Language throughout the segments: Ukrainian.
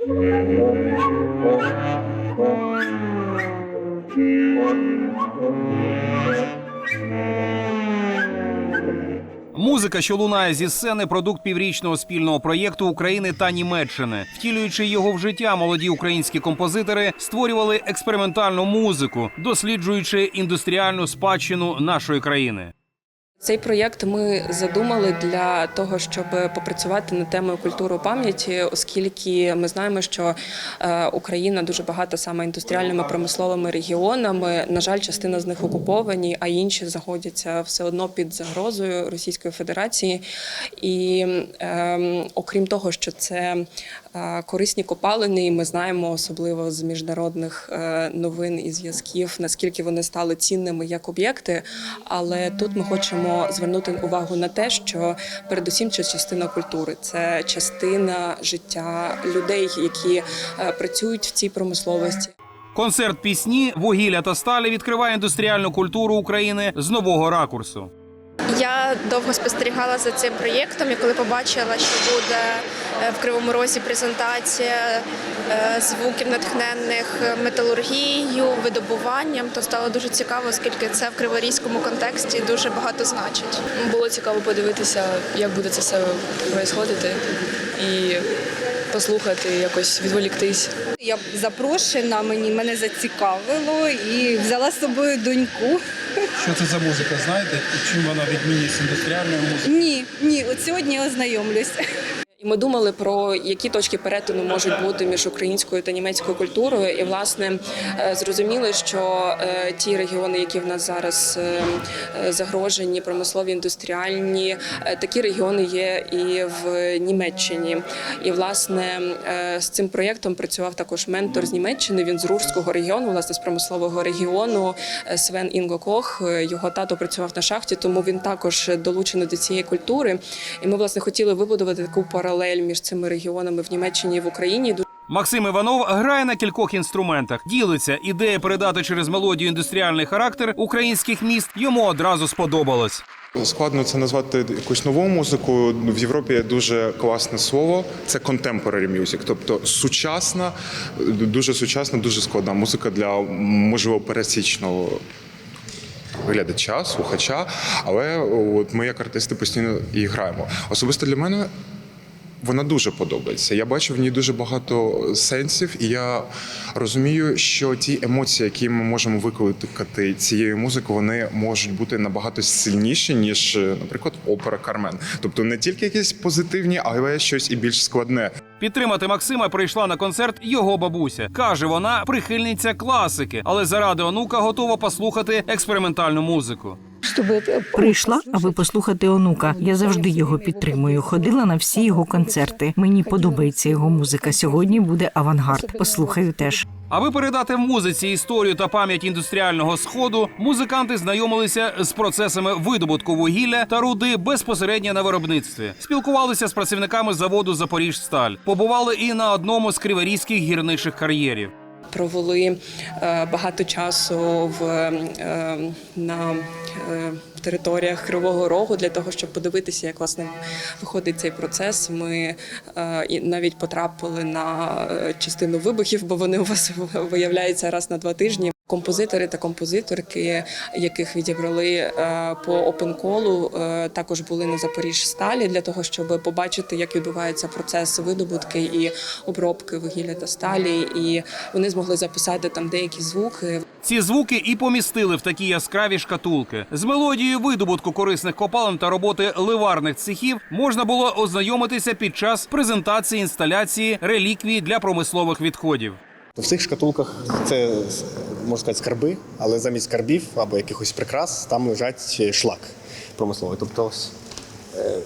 Музика, що лунає зі сцени, продукт піврічного спільного проєкту України та Німеччини. Втілюючи його в життя, молоді українські композитори створювали експериментальну музику, досліджуючи індустріальну спадщину нашої країни. Цей проєкт ми задумали для того, щоб попрацювати над темою культури пам'яті, оскільки ми знаємо, що е, Україна дуже багата саме індустріальними промисловими регіонами. На жаль, частина з них окуповані, а інші знаходяться все одно під загрозою Російської Федерації. І е, окрім того, що це е, корисні копалини, ми знаємо особливо з міжнародних е, новин і зв'язків, наскільки вони стали цінними як об'єкти. Але тут ми хочемо звернути увагу на те, що передусім це частина культури, це частина життя людей, які е, працюють в цій промисловості. Концерт пісні Вугілля та сталі відкриває індустріальну культуру України з нового ракурсу. Я довго спостерігала за цим проєктом, і коли побачила, що буде е, в Кривому Розі презентація е, звуків натхненних металургією, видобуванням, то стало дуже цікаво, оскільки це в криворізькому контексті дуже багато значить. Було цікаво подивитися, як буде це все відбуватися, і послухати, якось відволіктись. Я запрошена, мені мене зацікавило і взяла з собою доньку. Що це за музика, знаєте? І чим вона відмінність індустріальної музики? Ні, ні, от сьогодні ознайомлюсь. І ми думали про які точки перетину можуть бути між українською та німецькою культурою. І власне е, зрозуміли, що е, ті регіони, які в нас зараз е, загрожені, промислові, індустріальні, такі регіони є і в Німеччині. І власне з цим проєктом працював також ментор з Німеччини. Він з Рурського регіону, власне, з промислового регіону Свен Інго Кох. Його тато працював на шахті, тому він також долучений до цієї культури. І ми власне хотіли вибудувати таку паралель між цими регіонами в Німеччині і в Україні. Максим Іванов грає на кількох інструментах. Ділиться ідея передати через мелодію індустріальний характер українських міст. Йому одразу сподобалось. Складно це назвати якусь нову музику. В Європі є дуже класне слово. Це contemporary music, тобто сучасна, дуже сучасна, дуже складна музика для можливо пересічного. Глядача, слухача, але от ми як артисти постійно і граємо. Особисто для мене вона дуже подобається. Я бачу в ній дуже багато сенсів, і я розумію, що ті емоції, які ми можемо викликати цією музикою, вони можуть бути набагато сильніші, ніж, наприклад, опера Кармен. Тобто не тільки якісь позитивні, але щось і більш складне. Підтримати Максима прийшла на концерт його бабуся. Каже, вона прихильниця класики, але заради онука готова послухати експериментальну музику. Прийшла, аби послухати онука. Я завжди його підтримую. Ходила на всі його концерти. Мені подобається його музика. Сьогодні буде авангард. Послухаю теж. Аби передати в музиці історію та пам'ять індустріального сходу, музиканти знайомилися з процесами видобутку вугілля та руди безпосередньо на виробництві. Спілкувалися з працівниками заводу Запоріжсталь. Побували і на одному з криворізьких гірничих кар'єрів. Провели е, багато часу в е, на е, територіях Кривого Рогу для того, щоб подивитися, як власне виходить цей процес. Ми е, і навіть потрапили на е, частину вибухів, бо вони у вас виявляються раз на два тижні. Композитори та композиторки, яких відібрали е, по опенколу, е, також були на Запоріжсталі для того, щоб побачити, як відбувається процес видобутки і обробки вугілля та сталі. І вони змогли записати там деякі звуки. Ці звуки і помістили в такі яскраві шкатулки. З мелодією видобутку корисних копалин та роботи ливарних цехів можна було ознайомитися під час презентації інсталяції реліквії для промислових відходів. В цих шкатулках це можна сказати скарби, але замість скарбів або якихось прикрас там лежать шлак промисловий. Тобто ось, е,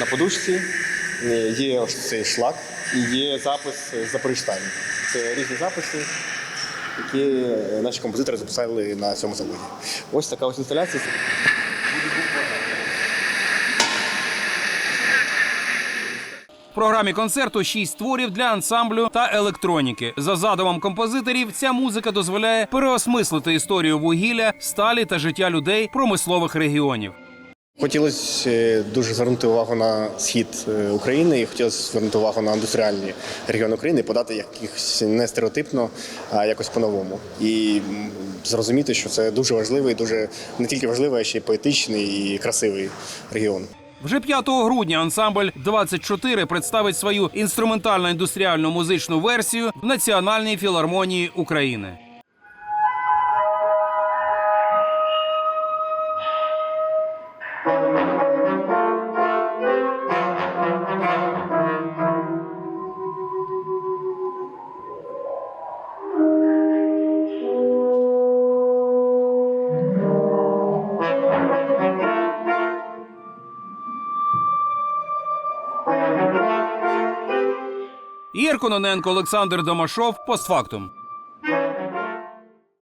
на подушці е, є ось цей шлак і є запис Запоріжсталь. Це різні записи, які е, наші композитори записали на цьому заводі. Ось така ось інсталяція. В програмі концерту шість творів для ансамблю та електроніки. За задумом композиторів, ця музика дозволяє переосмислити історію вугілля, сталі та життя людей промислових регіонів. Хотілося е, дуже звернути увагу на схід е, України і хотілося звернути увагу на індустріальні регіони України подати якихось не стереотипно, а якось по-новому. І зрозуміти, що це дуже важливий, дуже не тільки важливий, а ще й поетичний і красивий регіон. Вже 5 грудня ансамбль 24 представить свою інструментально-індустріальну музичну версію в Національній філармонії України. Ігор Кононенко, Олександр Домашов. Постфактум.